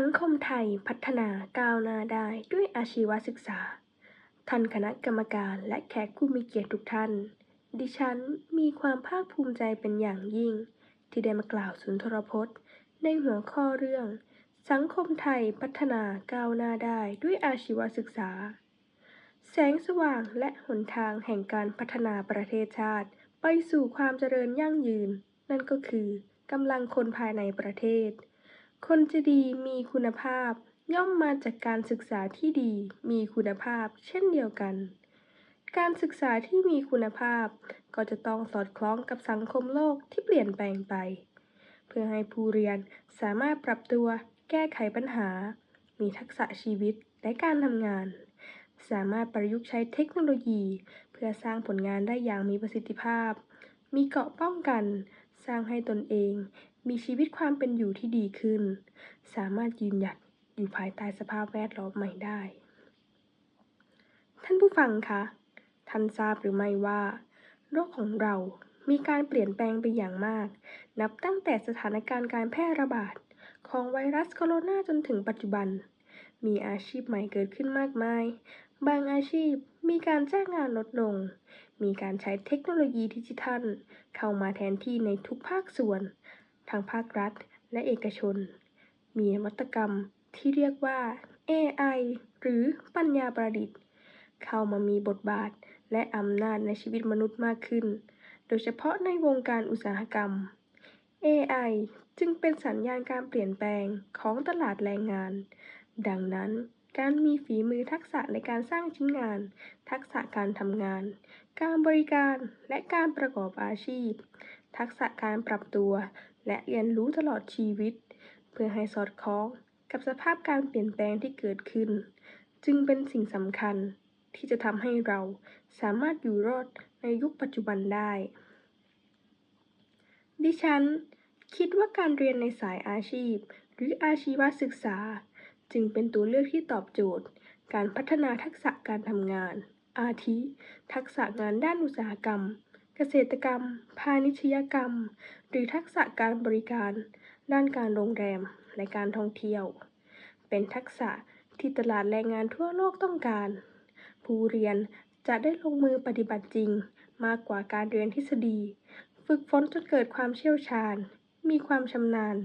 สังคมไทยพัฒนาก้าวหน้าได้ด้วยอาชีวศึกษา ท่านคณะกรรมการและแขกผู้มีเกียรติทุกท่าน ดิฉันมีความภาคภูมิใจเป็นอย่างยิ่ง ที่ได้มากล่าวสุนทรพจน์ ในหัวข้อเรื่อง สังคมไทยพัฒนาก้าวหน้าได้ด้วยอาชีวศึกษา แสงสว่างและหนทางแห่งการพัฒนาประเทศชาติ ไปสู่ความเจริญยั่งยืน นั่นก็คือกำลังคนภายในประเทศ คนจะดีมีคุณภาพ ย่อมมาจากการศึกษาที่ดีมีคุณภาพ เช่นเดียวกัน การศึกษาที่มีคุณภาพ ก็จะต้องสอดคล้องกับสังคมโลกที่เปลี่ยนแปลงไป เพื่อให้ผู้เรียนสามารถปรับตัว แก้ไขปัญหา มีทักษะชีวิตและการทำงาน สามารถประยุกต์ใช้เทคโนโลยี เพื่อสร้างผลงานได้อย่างมีประสิทธิภาพ มีเกราะป้องกัน ร้างให้ตนเอง มีชีวิตความเป็นอยู่ที่ดีขึ้น สามารถยืนหยัดอยู่ภายใต้สภาพแวดล้อมใหม่ได้ ท่านผู้ฟังคะ ท่านทราบหรือไม่ว่า โลกของเรามีการเปลี่ยนแปลงไปอย่างมาก นับตั้งแต่สถานการณ์การแพร่ระบาด ของไวรัสโคโรนาจนถึงปัจจุบัน มีอาชีพใหม่เกิดขึ้นมากมาย บางอาชีพมีการจ้างงานลดลง มีการใช้เทคโนโลยีดิจิทัล เข้ามาแทนที่ในทุกภาคส่วนทางภาครัฐและเอกชน มีนวัตกรรมที่เรียกว่า AI หรือปัญญาประดิษฐ์ เข้ามามีบทบาทและอำนาจในชีวิตมนุษย์มากขึ้น โดยเฉพาะในวงการอุตสาหกรรม AI จึงเป็นสัญญาณการเปลี่ยนแปลงของตลาดแรงงาน ดังนั้น การมีฝีมือทักษะในการสร้างชิ้นงาน ทักษะการทำงาน การบริการ และการประกอบอาชีพ ทักษะการปรับตัว และเรียนรู้ตลอดชีวิต เพื่อให้สอดคล้องกับสภาพการเปลี่ยนแปลงที่เกิดขึ้น จึงเป็นสิ่งสำคัญที่จะทำให้เราสามารถอยู่รอดในยุคปัจจุบันได้ ดิฉัน คิดว่าการเรียนในสายอาชีพ หรืออาชีวศึกษา จึงเป็นตัวเลือกที่ตอบโจทย์ การพัฒนาทักษะการทำงาน อาทิ ทักษะงานด้านอุตสาหกรรม เกษตรกรรม พาณิชยกรรม หรือทักษะการบริการ ด้านการโรงแรม และการท่องเที่ยว เป็นทักษะที่ตลาดแรงงานทั่วโลกต้องการ ผู้เรียนจะได้ลงมือปฏิบัติจริง มากกว่าการเรียนทฤษฎี ฝึกฝนจนเกิดความเชี่ยวชาญ มีความชำนาญ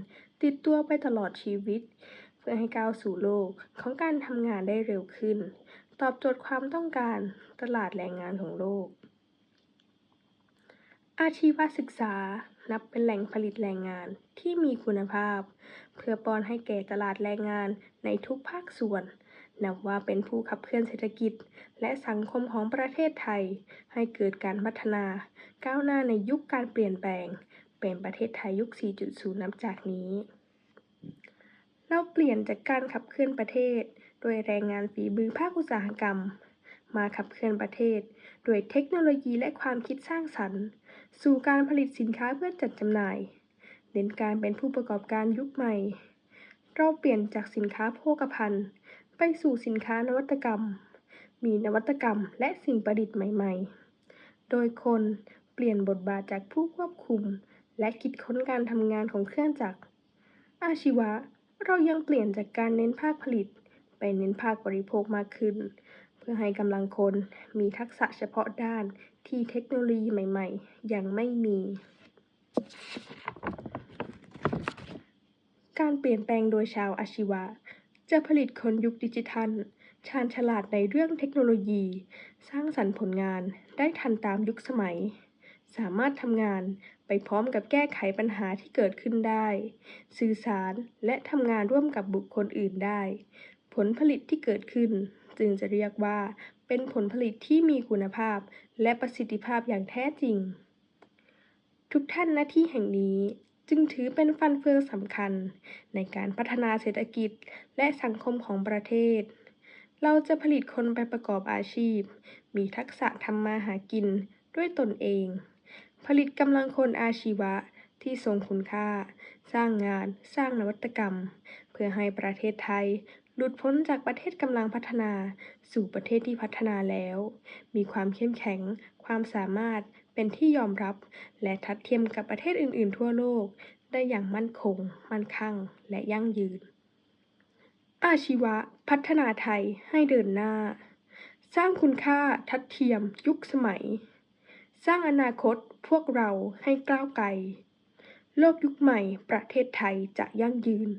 ติดตัวไปตลอดชีวิต พื่อให้ก้าวสู่โลกของการทำงานได้เร็วขึ้น ตอบโจทย์ความต้องการตลาดแรงงานของโลก อาชีวศึกษานับเป็นแหล่งผลิตแรงงานที่มีคุณภาพ เพื่อป้อนให้แก่ตลาดแรงงานในทุกภาคส่วน นับว่าเป็นผู้ขับเคลื่อนเศรษฐกิจ และสังคมของประเทศไทย ให้เกิดการพัฒนา ก้าวหน้าในยุคการเปลี่ยนแปลง เป็นประเทศไทยยุค 4.0 นับจากนี้ เราเปลี่ยนจากการขับเคลื่อนประเทศด้วยแรงงานฝีมือภาคอุตสาหกรรม มาขับเคลื่อนประเทศด้วยเทคโนโลยีและความคิดสร้างสรรค์ สู่การผลิตสินค้าเพื่อจัดจำหน่าย เน้นการเป็นผู้ประกอบการยุคใหม่ เราเปลี่ยนจากสินค้าโภคภัณฑ์ ไปสู่สินค้านวัตกรรม มีนวัตกรรมและสิ่งประดิษฐ์ใหม่ ๆ โดยคนเปลี่ยนบทบาทจากผู้ควบคุม และคิดค้นการทำงานของเครื่องจักร อาชีวะ เรายังเปลี่ยนจากการเน้นภาคผลิต ไปเน้นภาคบริโภคมากขึ้น เพื่อให้กำลังคนมีทักษะเฉพาะด้านที่เทคโนโลยีใหม่ๆ ยังไม่มี การเปลี่ยนแปลงโดยชาวอาชีวะ จะผลิตคนยุคดิจิทัล ชาญฉลาดในเรื่องเทคโนโลยี สร้างสรรค์ผลงานได้ทันตามยุคสมัย สามารถทำงานไปพร้อมกับแก้ไขปัญหาที่เกิดขึ้นได้ สื่อสารและทำงานร่วมกับบุคคลอื่นได้ ผลผลิตที่เกิดขึ้น จึงจะเรียกว่า เป็นผลผลิตที่มีคุณภาพ และประสิทธิภาพอย่างแท้จริง ทุกท่านหน้าที่แห่งนี้จึงถือเป็นฟันเฟืองสำคัญ ในการพัฒนาเศรษฐกิจและสังคมของประเทศ เราจะผลิตคนไปประกอบอาชีพ มีทักษะทำมาหากินด้วยตนเอง ผลิตกำลังคนอาชีวะที่ทรงคุณค่า สร้างงาน สร้างนวัตกรรม เพื่อให้ประเทศไทย หลุดพ้นจากประเทศกำลังพัฒนา สู่ประเทศที่พัฒนาแล้ว มีความเข้มแข็ง ความสามารถเป็นที่ยอมรับ และทัดเทียมกับประเทศอื่น ๆ ทั่วโลก ได้อย่างมั่นคง มั่นคั่งและยั่งยืน อาชีวะ พัฒนาไทยให้เดินหน้า สร้างคุณค่าทัดเทียมยุคสมัย สร้างอนาคตพวกเราให้ก้าวไกล โลกยุคใหม่ประเทศไทยจะยั่งยืน